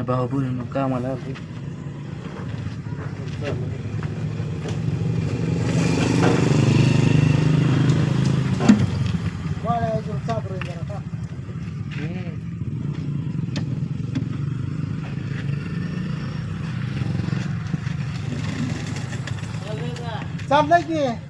नाही भाऊ बहिणी कामाला आले चाललंय की?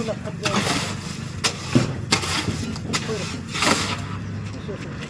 Buyurun. Buyurun.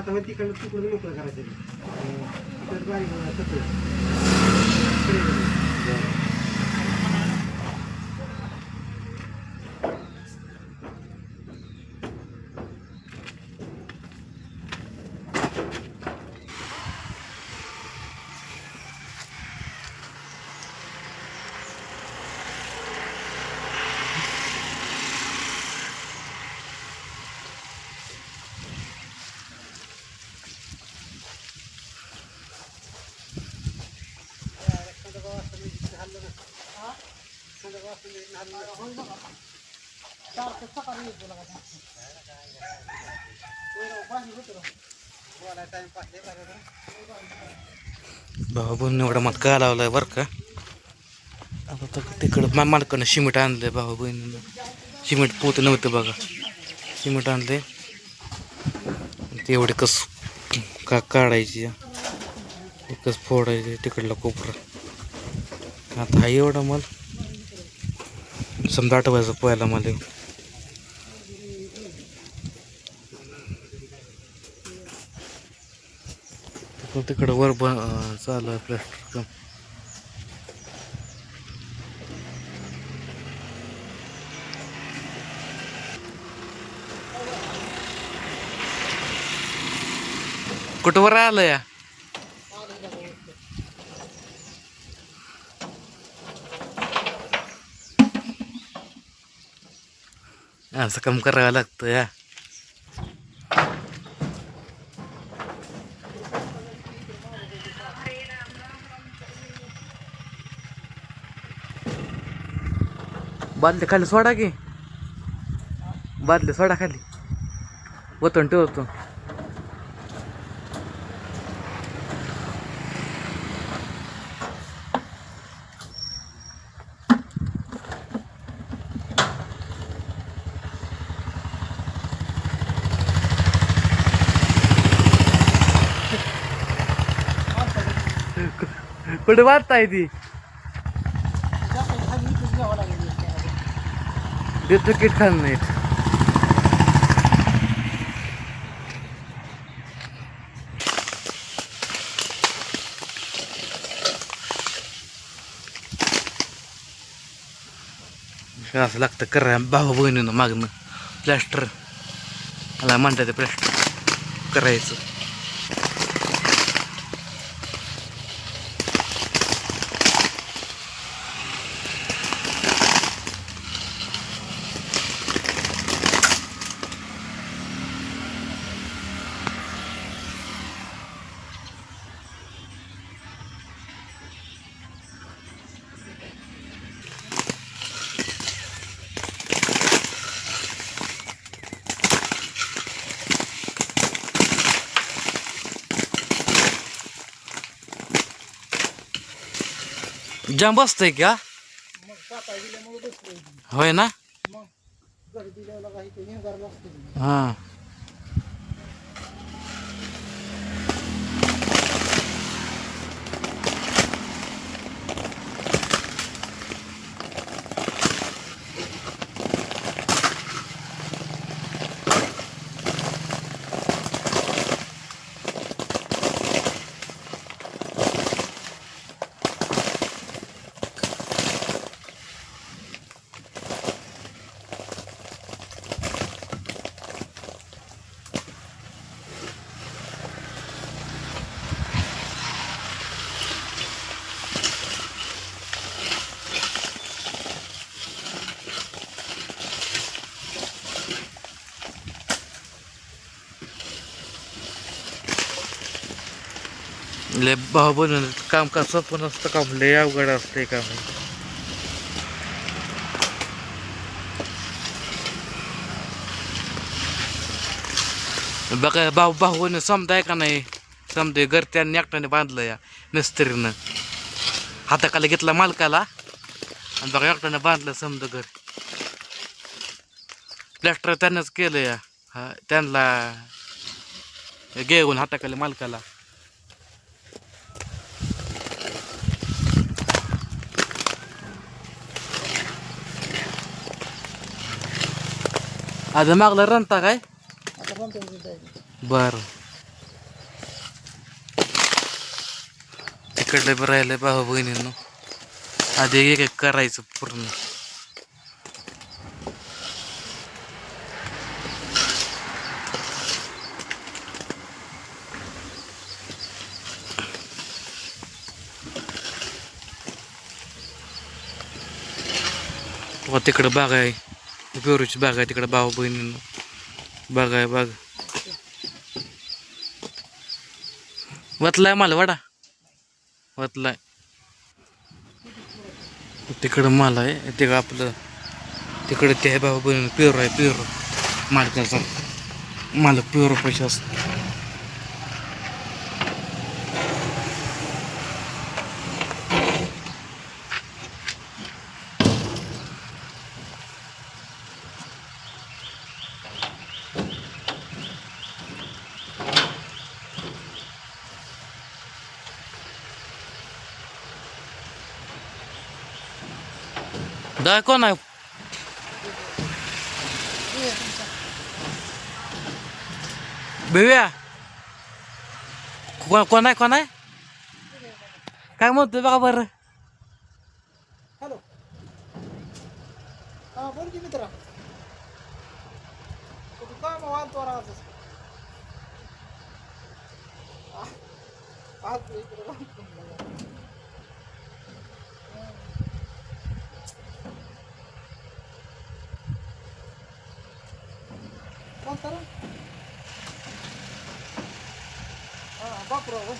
आता मग तिकडलं तिकडून मोकळं करायचं तिकडं बारीक करायचं, भाऊ एवढा मत का लावलाय बरं का? आता तर तिकडं मा मालकानं सिमेंट आणलंय भावा बहिणीनं. सिमेंट पोत नव्हतं बघा. सिमेंट आणले ते एवढे कस का काढायची? एकच फोडायचे तिकडला कोपरा. आता हा एवढा माल समजा आठवायचं पोहायला मला तिकडं वर ब चालू आहे प्लॅस्टर काम. कुठं वर आलं या? असं काम करावं लागतं या बादली खाली सोडा की. बादली सोडा खाली. वतन ठेवतो. कुठे वाचताय ती? खाली देतो किट खान नाही. असं लागतं करा भाऊ बहिणीनं मागणं. प्लॅस्टर मला म्हणतात ते प्लॅस्टर करायचं. जाम बसतंय का होय ना? हा. लय भाऊ बनून काम कसं पण नसतं काम लय अवघड असते काम. बघा भाऊ भाऊ समजाय का नाही? समजे घर त्यांनी एकट्याने बांधलं या मिस्त्रीनं. हाताखाली घेतला मालकाला. आणि बघा एकट्याने बांधलं समजा घर. प्लॅस्टर त्यांनाच केलं या. हा त्यांना घेऊन हाताखाली मालकाला. आता मागला रंता काय बर तिकडलं बी राहिलंय भाऊ बहिणींनो आधी एक एक करायचं पूर्ण व तिकडं बाग आहे पेरूची बाग आहे तिकडं भाऊ बहिणींनो. बाग आहे बाग. वतलाय मला वाडा. वतलाय. तिकडं माल आहे तिकडं आपलं तिकडं ते आहे बाबा बहिणी प्युअर आहे प्युअर मालकाचा. मालक प्युअर पैसे असतो दाय कोण आहे भेव्या कोण कोण आहे कोण आहे काय म्हणतोय बघा बरं हॅलो हा बोल की मित्रा तू काय मग वालतो आज आज इकडे वालतो. कोणता रे? हा बापराव होय.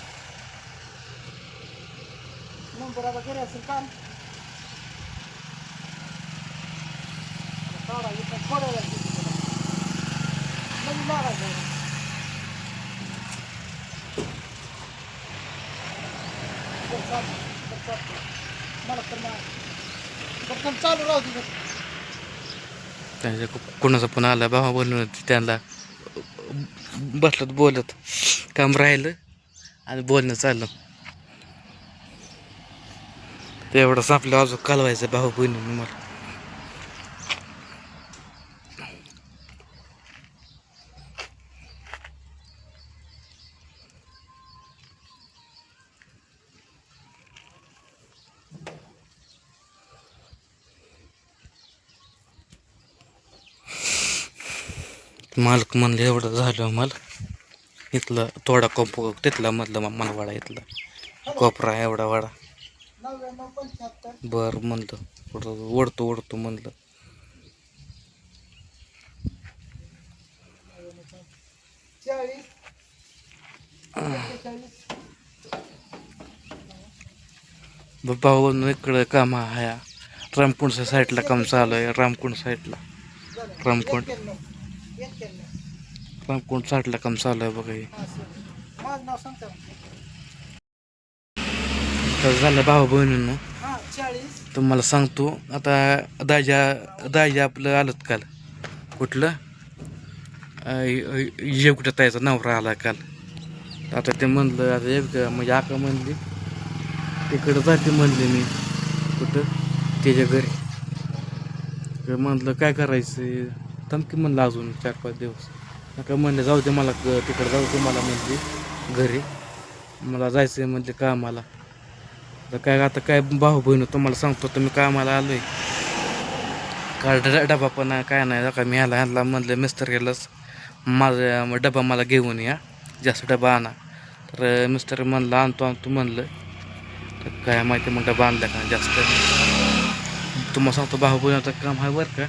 नंबर आता घरी असेल काल काढा इथं थोड्या वेळात देतो तुला. लगेच लागायचं. बरं, चालतं. बरं, चालतं. मला तर नाही. बरं, चल, चालू राहू दे बरं. त्यांच्या कोणाचा पण आला बाबा बोलून त्यांना. बसलं बोलत. काम राहिलं आणि बोलणं चाललं. तेवढंच आपलं अजून कालवायचं भाऊ बहिणी मला. मालक म्हणलं एवढं झालं मला. इथलं थोडा कोप तिथला मधला मला वाडा इथला. कोपरा एवढा वाडा. बरं बर म्हणलं ओढतो ओढतो म्हणलं. भाऊ इकडं काम आहे. रामकुंडच्या साईडला काम चालू आहे रामकुंड साईडला. रामकुंड. एक्क्याण्णव रामकुंड साईडला काम चालू आहे बघा हे. तर झालं भाऊ बहिणींनो. चाळीस. तुम्हाला सांगतो आता दाजा दाजा आपलं आलं काल. कुठलं? ये कुठं तायचा नवरा आला काल. आता ते म्हणलं आता एक म्हणजे आका म्हणली तिकडं जाते म्हणले मी. कुठं? त्याच्या घरी. तर म्हणलं काय करायचं? धमकी म्हणलं अजून चार पाच दिवस. का म्हणलं जाऊ दे मला तिकडं जाऊ दे मला म्हणली घरी. मला जायचं आहे म्हणले कामाला. तर काय आता काय भाऊ बहिण तुम्हाला सांगतो तुम्ही मी कामाला आलो आहे ड- डबा पण काय नाही का मी ह्याला ह्याला म्हणलं मिस्टर गेलाच माझा डबा मला घेऊन या जास्त डबा आणा. तर मिस्टर म्हणलं आणतो आणतो म्हणलं. तर काय माहिती मग डबा आणला का जास्त. तुम्हाला सांगतो भाऊ बहिणीचं काम आहे बरं का.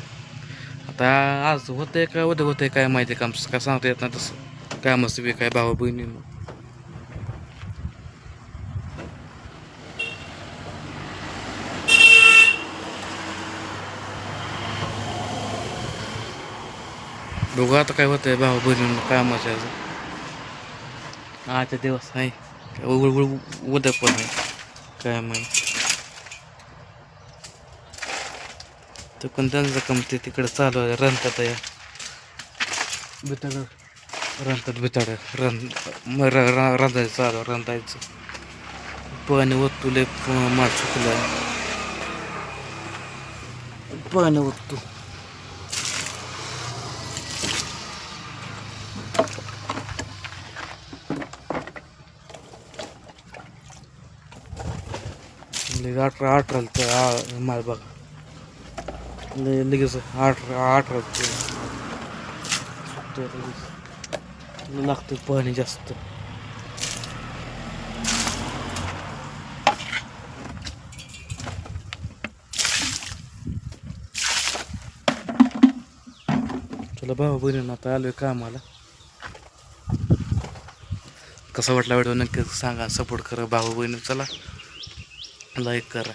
आता आज होतंय का? उद्या होतंय काय माहिती काम काय सांगता येत नाही तसं. काय मस्त बी काय भावा बहिणीनं बघू आता काय होतंय भाऊ बहिणी कामाचं आहे. आजचा दिवस आहे. उघड उघड उद्या पण आहे. काय माहिती. ते पण त्यांचं काम ते तिकडे चालू आहे. रनतात या बिताड रनतात बिताड रन रांधायचं चालू रांधायचं. पाणी ओतुले मार चुकलं पाणी ओततो. अठरा अठराला तर माल बघा. लगेच आठ आठ ते. लगेच. लागतं पाणी जास्त. चला भाऊ बहिणीनं आता आलोय कामाला. कसा वाटला व्हिडिओ नक्की सांगा. सपोर्ट करा भाऊ बहिणी. चला लाईक करा.